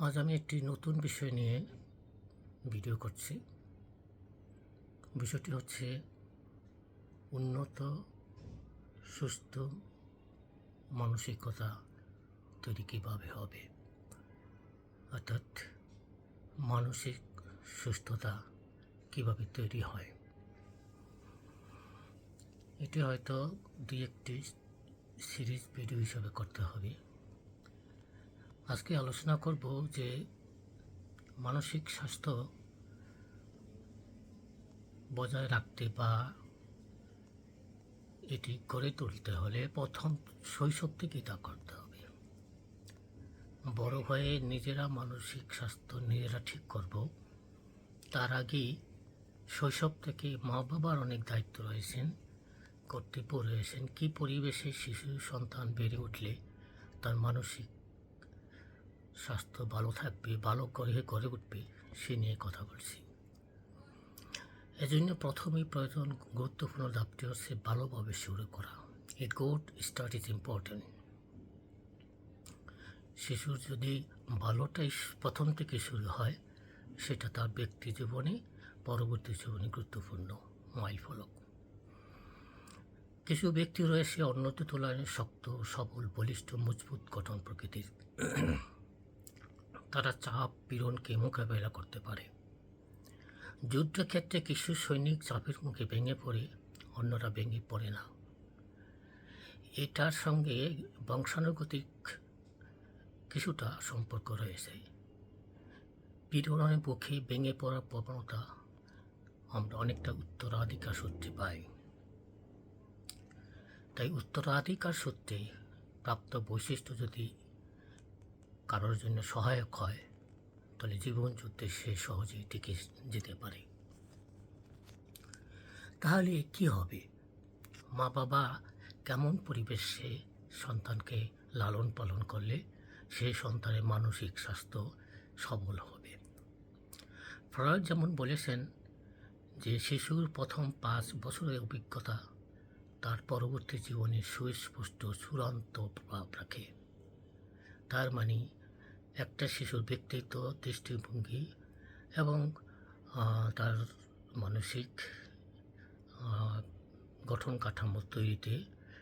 আজ আমি একটি নতুন বিষয় নিয়ে ভিডিও করছি। বিষয়টি হচ্ছে উন্নত, সুস্থ মানসিকতা তৈরি কীভাবে হবে? অর্থাৎ মানসিক সুস্থতা কীভাবে তৈরি হয়? এটি হয়তো দুই একটি সিরিজ ভিডিও হিসাবে করতে হবে। আজকে আলোচনা করব যে মানসিক স্বাস্থ্য বজায় রাখতে বা এটি গড়ে তুলতে হলে প্রথম শৈশব থেকেই তা করতে হবে। বড় হয়ে নিজেরা মানসিক স্বাস্থ্য নিজেরা ঠিক করব, তার আগেই শৈশব থেকে মা বাবার অনেক দায়িত্ব রয়েছেন, কর্তব্য রয়েছেন, কী পরিবেশে শিশু সন্তান বেড়ে উঠলে তার মানসিক স্বাস্থ্য ভালো থাকবে, ভালো করে গড়ে উঠবে, সে নিয়ে কথা বলছি। এজন্য প্রথমেই প্রয়োজন গুরুত্বপূর্ণ ধাপটি হচ্ছে ভালোভাবে শুরু করা। A good start is important শিশুর যদি ভালোটাই প্রথম থেকে শুরু হয়, সেটা তার ব্যক্তি জীবনে, পরবর্তী জীবনে গুরুত্বপূর্ণ মাইল ফলক কিছু ব্যক্তি রয়েছে অন্যদের তুলনায় শক্ত, সবল, বলিষ্ঠ, মজবুত গঠন প্রকৃতির। তারা চাপ পীড়নকে মোকাবেলা করতে পারে। যুদ্ধক্ষেত্রে কিছু সৈনিক চাপের মুখে ভেঙে পড়ে, অন্যরা ভেঙে পড়ে না। এটার সঙ্গে বংশানুগতিক কিছুটা সম্পর্ক রয়েছে। পীড়নের মুখে ভেঙে পড়ার প্রবণতা আমরা অনেকটা উত্তরাধিকার সূত্রে পাই। তাই উত্তরাধিকার সূত্রে প্রাপ্ত বৈশিষ্ট্য যদি কারোর জন্য সহায়ক হয়, তাহলে জীবন যুদ্ধে সে সহজেই টিকে যেতে পারে। তাহলে কি হবে? মা বাবা কেমন পরিবেশে সন্তানকে লালন পালন করলে সেই সন্তানের মানসিক স্বাস্থ্য সবল হবে? ফ্রয়েড যেমন বলেছেন যে শিশুর প্রথম পাঁচ বছরের অভিজ্ঞতা তার পরবর্তী জীবনে সুস্পষ্ট চূড়ান্ত প্রভাব রাখে। তার মানে একটা শিশুর ব্যক্তিত্ব, দৃষ্টিভঙ্গি এবং তার মানসিক গঠন কাঠামো তৈরিতে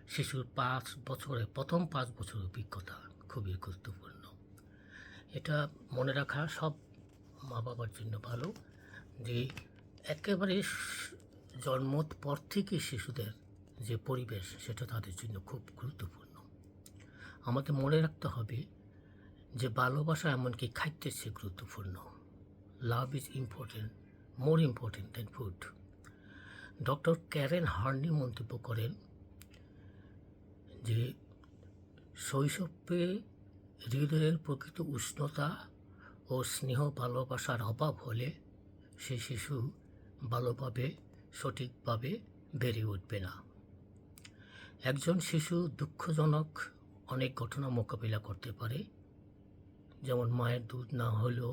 শিশুর পাঁচ বছরে, প্রথম পাঁচ বছর অভিজ্ঞতা খুবই গুরুত্বপূর্ণ। এটা মনে রাখা সব মা বাবার জন্য ভালো যে একেবারে জন্মর পর থেকে শিশুদের যে পরিবেশ, সেটা তাদের জন্য খুব গুরুত্বপূর্ণ। আমাদের মনে রাখতে হবে যে ভালোবাসা এমনকি খাদ্যের চেয়ে গুরুত্বপূর্ণ। Love is important more important than food doctor Karen Harney মন্তব্য করেন যে, শৈশবে হৃদয়ের প্রকৃত উষ্ণতা ও স্নেহ ভালোবাসার অভাব হলে সে শিশু ভালোভাবে, সঠিকভাবে বেড়ে উঠবে না। একজন শিশু দুঃখজনক অনেক ঘটনা মোকাবিলা করতে পারে। যেমন মায়ের দুধ না হলেও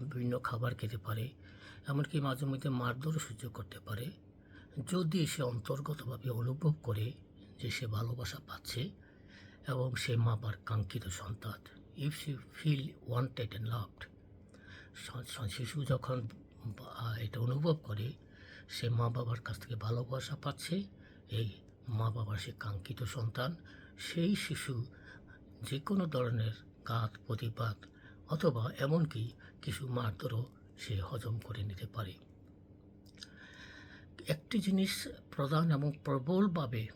বিভিন্ন খাবার খেতে পারে, এমনকি মাঝে মধ্যে মারধরও সহ্য করতে পারে। যদি সে অন্তর্গতভাবে অনুভব করে যে সে ভালোবাসা পাচ্ছে এবং সে মা বাবার কাঙ্ক্ষিত সন্তান if she feel wanted and loved শিশু যখন এটা অনুভব করে, সে মা বাবার কাছ থেকে ভালোবাসা পাচ্ছে, এই মা বাবার সে কাঙ্ক্ষিত সন্তান সেই শিশু যে কোনো ধরনের কাত প্রতিবাদ অথবা এমনকি কিছু মারধরও সে হজম করে নিতে পারে। একটি জিনিস প্রধান এবং প্রবলভাবে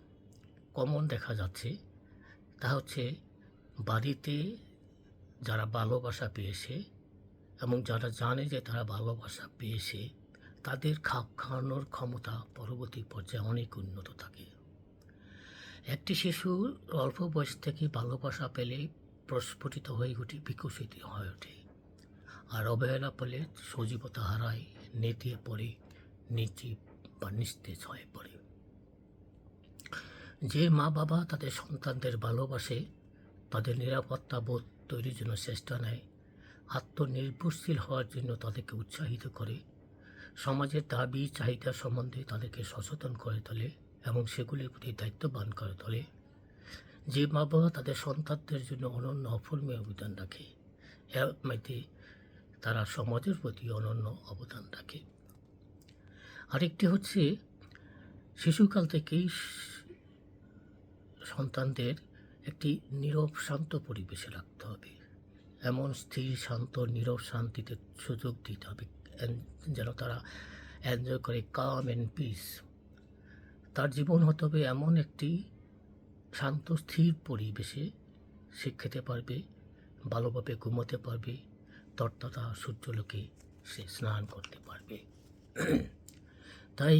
কমন দেখা যাচ্ছে, তা হচ্ছে বাড়িতে যারা ভালোবাসা পেয়েছে এবং যারা জানে যে তারা ভালোবাসা পেয়েছে, তাদের খাপ খাওয়ানোর ক্ষমতা পরবর্তী পর্যায়ে অনেক উন্নত থাকে। একটি শিশু অল্প বয়স থেকে ভালোবাসা পেলে প্রস্ফুটিত হয়ে উঠে, বিকশিত হয়ে ওঠে। আর অবহেলা পেলে সজীবতা হারায়, নেতিয়ে পড়ে নির্জীব বা নিস্তেজ হয়ে পড়ে। যে মা বাবা তাদের সন্তানদের ভালোবাসে, তাদের নিরাপত্তা বোধ তৈরির জন্য চেষ্টা নেয়, আত্মনির্ভরশীল হওয়ার জন্য তাদেরকে উৎসাহিত করে, সমাজের দাবি চাহিদা সম্বন্ধে তাদেরকে সচেতন করে তোলে এবং সেগুলির প্রতি দায়িত্ববান করে তোলে। যে মা বাবা তাদের সন্তানদের জন্য অনন্য অফর্মীয় অবদান রাখে মধ্যে তারা সমাজের প্রতি অনন্য অবদান রাখে। আরেকটি হচ্ছে, শিশুকাল থেকেই সন্তানদের একটি নীরব শান্ত পরিবেশে রাখতে হবে। এমন স্থির শান্ত, নীরব শান্তিতে সুযোগ দিতে হবে। যেন তারা এনজয় করে কাম অ্যান্ড পিস তার জীবন হতে হবে এমন একটি শান্ত, স্থির পরিবেশে সে খেতে পারবে, ভালোভাবে ঘুমোতে পারবে, তরতাজা সূর্যলোকে সে স্নান করতে পারবে। তাই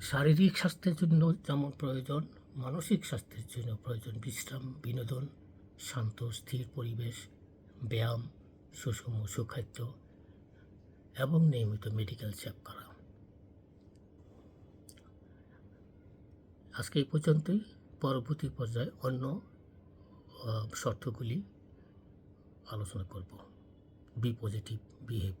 শারীরিক স্বাস্থ্যের জন্য যেমন প্রয়োজন, মানসিক স্বাস্থ্যের জন্য প্রয়োজন বিশ্রাম, বিনোদন, শান্ত, স্থির পরিবেশ, ব্যায়াম, সুষম সুখাদ্য এবং নিয়মিত মেডিকেল চেক করা। আজকে এই পর্যন্তই। পরবর্তী পর্যায়ে অন্য শর্তগুলি আলোচনা করব। B positive behave